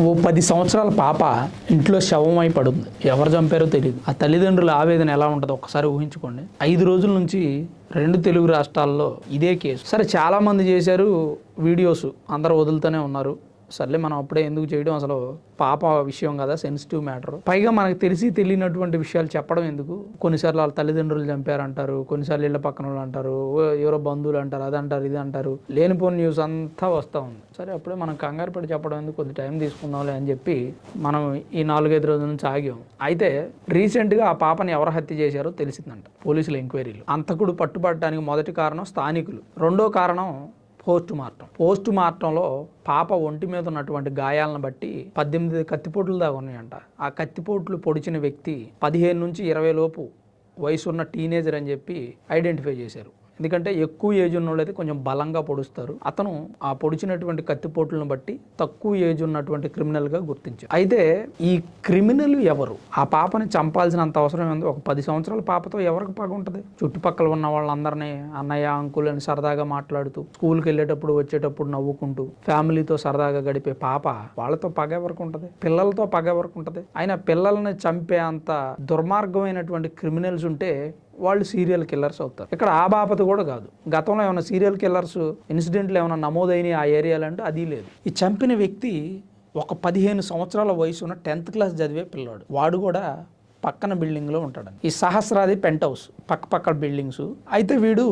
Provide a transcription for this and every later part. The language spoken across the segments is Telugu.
ఓ పది సంవత్సరాల పాప ఇంట్లో శవమై పడుంది. ఎవరు చంపారో తెలియదు ఆ తల్లిదండ్రుల ఆవేదన ఎలా ఉంటుందో ఒకసారి ఊహించుకోండి. ఐదు రోజుల నుంచి రెండు తెలుగు రాష్ట్రాల్లో ఇదే కేసు. సరే చాలామంది చేశారు వీడియోస్. అందరూ వదులుతూనే ఉన్నారు. సర్లే మనం అప్పుడే ఎందుకు చేయడం? అసలు పాప విషయం కదా సెన్సిటివ్ మ్యాటర్ పైగా మనకు తెలిసి తెలియనటువంటి విషయాలు చెప్పడం ఎందుకు? కొన్నిసార్లు వాళ్ళ తల్లిదండ్రులు చంపారంటారు కొన్నిసార్లు ఇళ్ళ పక్కన వాళ్ళు అంటారు ఓ ఎవరో బంధువులు అంటారు అది అంటారు ఇది అంటారు. లేనిపోని న్యూస్ అంతా వస్తూ ఉంది. సరే అప్పుడే మనం కంగారు పడి చెప్పడం ఎందుకు? కొద్ది టైం తీసుకుందాంలే అని చెప్పి మనం ఈ నాలుగైదు రోజుల నుంచి ఆగాం. అయితే రీసెంట్గా ఆ పాపని ఎవరు హత్య చేశారో తెలిసిందంట. పోలీసుల ఎంక్వైరీలు అంతకుడు పట్టుబడటానికి మొదటి కారణం స్థానికులు. రెండో కారణం పోస్ట్ మార్టం పోస్ట్ మార్టంలో పాప ఒంటి మీద ఉన్నటువంటి గాయాలను బట్టి పద్దెనిమిది కత్తిపోట్లు దాకా ఉన్నాయంట. ఆ కత్తిపోట్లు పొడిచిన వ్యక్తి పదిహేను నుంచి ఇరవై లోపు వయసు ఉన్న టీనేజర్ అని చెప్పి ఐడెంటిఫై చేశారు. ఎందుకంటే ఎక్కువ ఏజ్ ఉన్న వాళ్ళైతే కొంచెం బలంగా పొడుస్తారు. అతను ఆ పొడిచినటువంటి కత్తిపోట్లను బట్టి తక్కువ ఏజ్ ఉన్నటువంటి క్రిమినల్గా గుర్తించారు. అయితే ఈ క్రిమినల్ ఎవరు? ఆ పాపని చంపాల్సినంత అవసరం ఉంది ఒక పది సంవత్సరాల పాపతో ఎవరికి పగ ఉంటుంది? చుట్టుపక్కల ఉన్న వాళ్ళందరినీ అన్నయ్య అంకుల్ అని సరదాగా మాట్లాడుతూ స్కూల్కి వెళ్ళేటప్పుడు వచ్చేటప్పుడు నవ్వుకుంటూ ఫ్యామిలీతో సరదాగా గడిపే పాప వాళ్ళతో పగ ఎవరికి ఉంటుంది? పిల్లలతో పగ ఎవరికి ఉంటుంది? అయినా పిల్లల్ని చంపే అంత దుర్మార్గమైనటువంటి క్రిమినల్స్ ఉంటే వాళ్ళు సీరియల్ కిల్లర్స్ అవుతారు. ఇక్కడ ఆ బాపత కూడా కాదు. గతంలో ఏమైనా సీరియల్ కిల్లర్స్ ఇన్సిడెంట్లు ఏమైనా నమోదైన ఆ ఏరియాలో అంటే అది లేదు. ఈ చంపిన వ్యక్తి ఒక పదిహేను సంవత్సరాల వయసు ఉన్న టెన్త్ క్లాస్ చదివే పిల్లాడు. వాడు కూడా పక్కన బిల్డింగ్లో ఉంటాడు ఈ సహస్రాది పెంట్ హౌస్ పక్క పక్క బిల్డింగ్స్. అయితే వీడు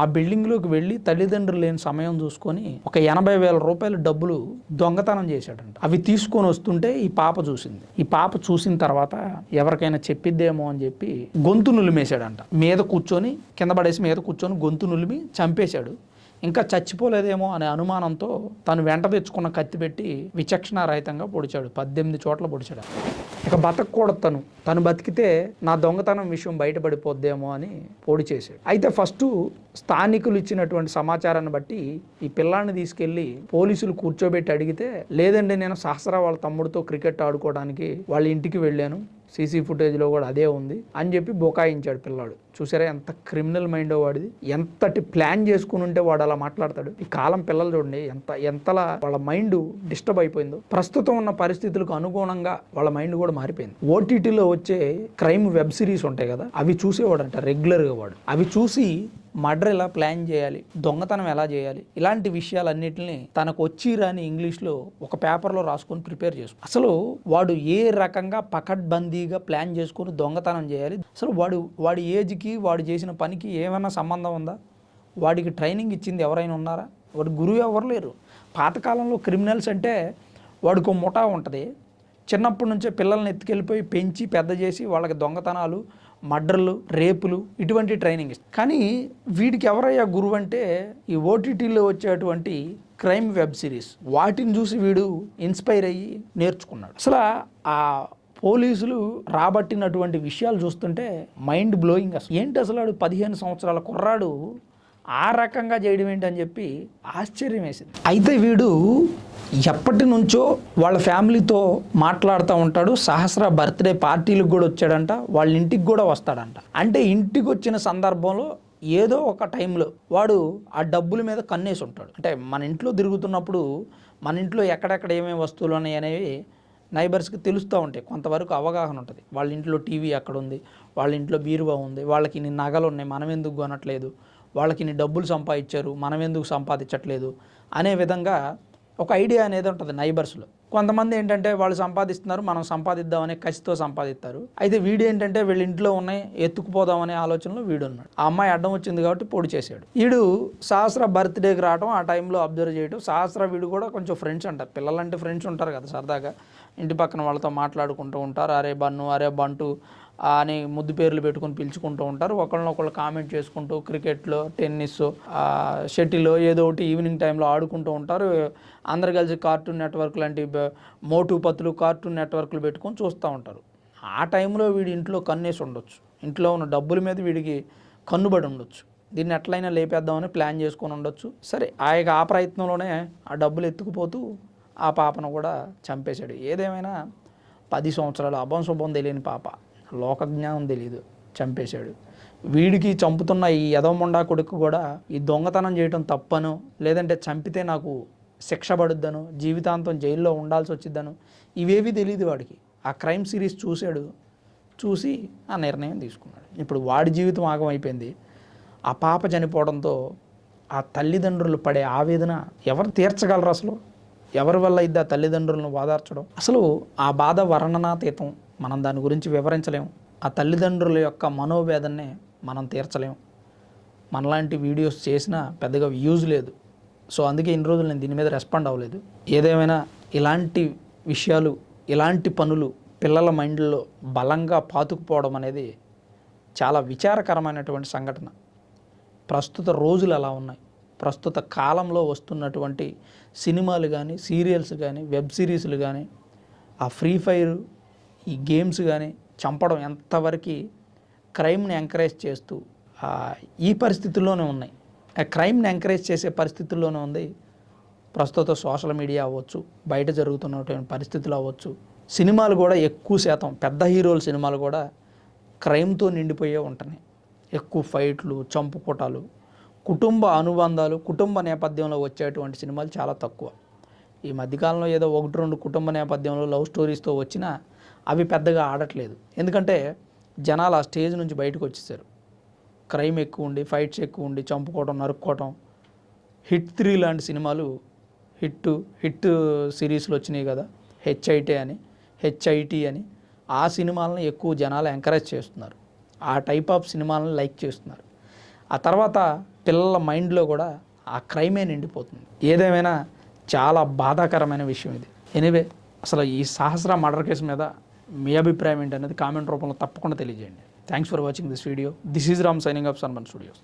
ఆ బిల్డింగ్లోకి వెళ్ళి తల్లిదండ్రులు లేని సమయం చూసుకొని ఒక ఎనభై వేల రూపాయల డబ్బులు దొంగతనం చేశాడంట. అవి తీసుకొని వస్తుంటే ఈ పాప చూసింది. ఈ పాప చూసిన తర్వాత ఎవరికైనా చెప్పిద్దేమో అని చెప్పి గొంతు నులిమేశాడంట. మీద కూర్చొని కింద పడేసి మీద కూర్చొని గొంతు నులిమి చంపేశాడు. ఇంకా చచ్చిపోలేదేమో అనే అనుమానంతో తను వెంట తెచ్చుకున్న కత్తి పెట్టి విచక్షణారహితంగా పొడిచాడు. పద్దెనిమిది చోట్ల పొడిచాడు. ఇక బతకూడదు తను. తను బతికితే నా దొంగతనం విషయం బయటపడిపోద్దేమో అని పొడి చేశాడు. అయితే ఫస్ట్ స్థానికులు ఇచ్చినటువంటి సమాచారాన్ని బట్టి ఈ పిల్లాన్ని తీసుకెళ్ళి పోలీసులు కూర్చోబెట్టి అడిగితే లేదండి నేను సహస్ర వాళ్ళ తమ్ముడితో క్రికెట్ ఆడుకోవడానికి వాళ్ళ ఇంటికి వెళ్ళాను. సీసీ ఫుటేజ్లో కూడా అదే ఉంది అని చెప్పి బొకాయించాడు పిల్లాడు. చూసారా ఎంత క్రిమినల్ మైండ్ వాడిది. ఎంతటి ప్లాన్ చేసుకుని ఉంటే వాడు అలా మాట్లాడతాడు. ఈ కాలం పిల్లలు చూడండి ఎంత ఎంతలా వాళ్ళ మైండ్ డిస్టర్బ్ అయిపోయిందో. ప్రస్తుతం ఉన్న పరిస్థితులకు అనుగుణంగా వాళ్ళ మైండ్ కూడా మారిపోయింది. ఓటీటీలో వచ్చే క్రైమ్ వెబ్ సిరీస్ ఉంటాయి కదా అవి చూసేవాడంట రెగ్యులర్గా వాడు. అవి చూసి మర్డర్ ఎలా ప్లాన్ చేయాలి? దొంగతనం ఎలా చేయాలి? ఇలాంటి విషయాలన్నిటిని తనకు వచ్చి రాని ఇంగ్లీష్లో ఒక పేపర్లో రాసుకొని ప్రిపేర్ చేసు. అసలు వాడు ఏ రకంగా పకడ్బందీగా ప్లాన్ చేసుకొని దొంగతనం చేయాలి? అసలు వాడు వాడి ఏజ్కి వాడు చేసిన పనికి ఏమైనా సంబంధం ఉందా? వాడికి ట్రైనింగ్ ఇచ్చింది ఎవరైనా ఉన్నారా? వాడు గురువు ఎవరు లేరు? పాతకాలంలో క్రిమినల్స్ అంటే వాడికి ఒక ముఠా ఉంటుంది. చిన్నప్పటి నుంచే పిల్లల్ని ఎత్తుకెళ్ళిపోయి పెంచి పెద్ద చేసి వాళ్ళకి దొంగతనాలు మర్డర్లు రేపులు ఇటువంటి ట్రైనింగ్ ఇస్తారు. కానీ వీడికి ఎవరయ్యా గురువు అంటే ఈ ఓటీటీలో వచ్చేటువంటి క్రైమ్ వెబ్ సిరీస్. వాటిని చూసి వీడు ఇన్స్పైర్ అయ్యి నేర్చుకున్నాడు. అసలు ఆ పోలీసులు రాబట్టినటువంటి విషయాలు చూస్తుంటే మైండ్ బ్లోయింగ్ అసలు. ఏంటి అసలు వాడు పదిహేను సంవత్సరాల కుర్రాడు? ఆ రకంగా చేయడం ఏంటని చెప్పి ఆశ్చర్యం వేసింది. అయితే వీడు ఎప్పటి నుంచో వాళ్ళ ఫ్యామిలీతో మాట్లాడుతూ ఉంటాడు. సహస్ర బర్త్డే పార్టీలకు కూడా వచ్చాడంట. వాళ్ళ ఇంటికి కూడా వస్తాడంట. అంటే ఇంటికి వచ్చిన సందర్భంలో ఏదో ఒక టైంలో వాడు ఆ డబ్బుల మీద కన్నేసి ఉంటాడు. అంటే మన ఇంట్లో తిరుగుతున్నప్పుడు మన ఇంట్లో ఎక్కడెక్కడ ఏమేమి వస్తువులు ఉన్నాయి అనేవి నైబర్స్కి తెలుస్తూ ఉంటాయి. కొంతవరకు అవగాహన ఉంటుంది. వాళ్ళ ఇంట్లో టీవీ ఎక్కడ ఉంది. వాళ్ళ ఇంట్లో బీరువా ఉంది. వాళ్ళకి ఇన్ని నగలు ఉన్నాయి. మనం ఎందుకు కొనట్లేదు? వాళ్ళకి ఇన్ని డబ్బులు సంపాదించారు మనం ఎందుకు సంపాదించట్లేదు అనే విధంగా ఒక ఐడియా అనేది ఉంటుంది నైబర్స్లో. కొంతమంది ఏంటంటే వాళ్ళు సంపాదిస్తున్నారు మనం సంపాదిద్దామనే కసితో సంపాదిస్తారు. అయితే వీడు ఏంటంటే వీళ్ళ ఇంట్లో ఉన్నాయి ఎత్తుకుపోదామనే ఆలోచనలో వీడు ఉన్నాడు. ఆ అమ్మాయి అడ్డం వచ్చింది కాబట్టి పొడి చేశాడు. వీడు సహస్ర బర్త్డేకి రావడం ఆ టైంలో అబ్జర్వ్ చేయడం సహస్ర వీడు కూడా కొంచెం ఫ్రెండ్స్ అంటారు పిల్లలంటే ఫ్రెండ్స్ ఉంటారు కదా సరదాగా. ఇంటి పక్కన వాళ్ళతో మాట్లాడుకుంటూ ఉంటారు. అరే బన్ను అరే బంటు అని ముద్దు పేర్లు పెట్టుకొని పిలుచుకుంటూ ఉంటారు. ఒకళ్ళనొకళ్ళు కామెంట్ చేసుకుంటూ క్రికెట్లో టెన్నిస్ షటిల్ ఏదో ఒకటి ఈవినింగ్ టైంలో ఆడుకుంటూ ఉంటారు. అందరు కలిసి కార్టూన్ నెట్వర్క్ లాంటి మోటూ మోటు పత్తులు కార్టూన్ నెట్వర్క్లు పెట్టుకొని చూస్తూ ఉంటారు. ఆ టైంలో వీడి ఇంట్లో కన్నేసి ఉండొచ్చు. ఇంట్లో ఉన్న డబ్బుల మీద వీడికి కన్నుబడి ఉండొచ్చు. దీన్ని ఎట్లయినా లేపేద్దామని ప్లాన్ చేసుకొని ఉండొచ్చు. సరే ఆ యొక్క ఆ ప్రయత్నంలోనే ఆ డబ్బులు ఎత్తుకుపోతూ ఆ పాపను కూడా చంపేశాడు. ఏదేమైనా పది సంవత్సరాలు అభం శుభం తెలియని పాప. లోకజ్ఞానం తెలియదు చంపేశాడు. వీడికి చంపుతున్న ఈ యదవమొండా కొడుకు కూడా ఈ దొంగతనం చేయటం తప్పను లేదంటే చంపితే నాకు శిక్ష పడుద్దను జీవితాంతం జైల్లో ఉండాల్సి వచ్చిద్దను ఇవేవి తెలియదు వాడికి. ఆ క్రైమ్ సిరీస్ చూశాడు చూసి ఆ నిర్ణయం తీసుకున్నాడు. ఇప్పుడు వాడి జీవితం ఆగమైపోయింది. ఆ పాప చనిపోవడంతో ఆ తల్లిదండ్రులు పడే ఆవేదన ఎవరు తీర్చగలరు అసలు? ఎవరి వల్ల ఇద్ది ఆ తల్లిదండ్రులను ఓదార్చడం? అసలు ఆ బాధ వర్ణనాతీతం మనం దాని గురించి వివరించలేము. ఆ తల్లిదండ్రుల యొక్క మనోవేదనని మనం తీర్చలేము. మనలాంటి వీడియోస్ చేసినా పెద్దగా వ్యూజ్ లేదు. సో అందుకే ఇన్ని రోజులు నేను దీని మీద రెస్పాండ్ అవ్వలేదు. ఏదేమైనా ఇలాంటి విషయాలు ఇలాంటి పనులు పిల్లల మైండ్లో బలంగా పాతుకుపోవడం అనేది చాలా విచారకరమైనటువంటి సంఘటన. ప్రస్తుత రోజులు అలా ఉన్నాయి. ప్రస్తుత కాలంలో వస్తున్నటువంటి సినిమాలు కానీ సీరియల్స్ కానీ వెబ్ సిరీస్లు కానీ ఆ ఫ్రీ ఫైర్ ఈ గేమ్స్ కానీ చంపడం ఎంతవరకు క్రైమ్ని ఎంకరేజ్ చేస్తూ ఈ పరిస్థితుల్లోనే ఉన్నాయి. ఆ క్రైమ్ని ఎంకరేజ్ చేసే పరిస్థితుల్లోనే ఉంది. ప్రస్తుత సోషల్ మీడియా అవ్వచ్చు బయట జరుగుతున్నటువంటి పరిస్థితులు అవ్వచ్చు. సినిమాలు కూడా ఎక్కువ శాతం పెద్ద హీరోల సినిమాలు కూడా క్రైమ్తో నిండిపోయే ఉంటున్నాయి. ఎక్కువ ఫైట్లు చంపుకోటాలు కుటుంబ అనుబంధాలు కుటుంబ నేపథ్యంలో వచ్చేటువంటి సినిమాలు చాలా తక్కువ. ఈ మధ్యకాలంలో ఏదో ఒకటి రెండు కుటుంబ నేపథ్యంలో లవ్ స్టోరీస్తో వచ్చినా అవి పెద్దగా ఆడట్లేదు. ఎందుకంటే జనాలు ఆ స్టేజ్ నుంచి బయటకు వచ్చేసారు. క్రైమ్ ఎక్కువ ఉండి ఫైట్స్ ఎక్కువ ఉండి చంపుకోవడం నరుక్కోవడం హిట్ త్రీ లాంటి సినిమాలు హిట్ హిట్ సిరీస్లు వచ్చినాయి కదా. హెచ్ఐటీ అని హెచ్ఐటి అని. ఆ సినిమాలను ఎక్కువ జనాలు ఎంకరేజ్ చేస్తున్నారు. ఆ టైప్ ఆఫ్ సినిమాలను లైక్ చేస్తున్నారు. ఆ తర్వాత పిల్లల మైండ్లో కూడా ఆ క్రైమే నిండిపోతుంది. ఏదేమైనా చాలా బాధాకరమైన విషయం ఇది. ఎనివే అసలు ఈ సహస్ర మర్డర్ కేసు మీద మీ అభిప్రాయం ఏంటనేది కామెంట్ రూపంలో తప్పకుండా తెలియజేయండి. Thanks for watching this video this is Ram signing off Sanman studios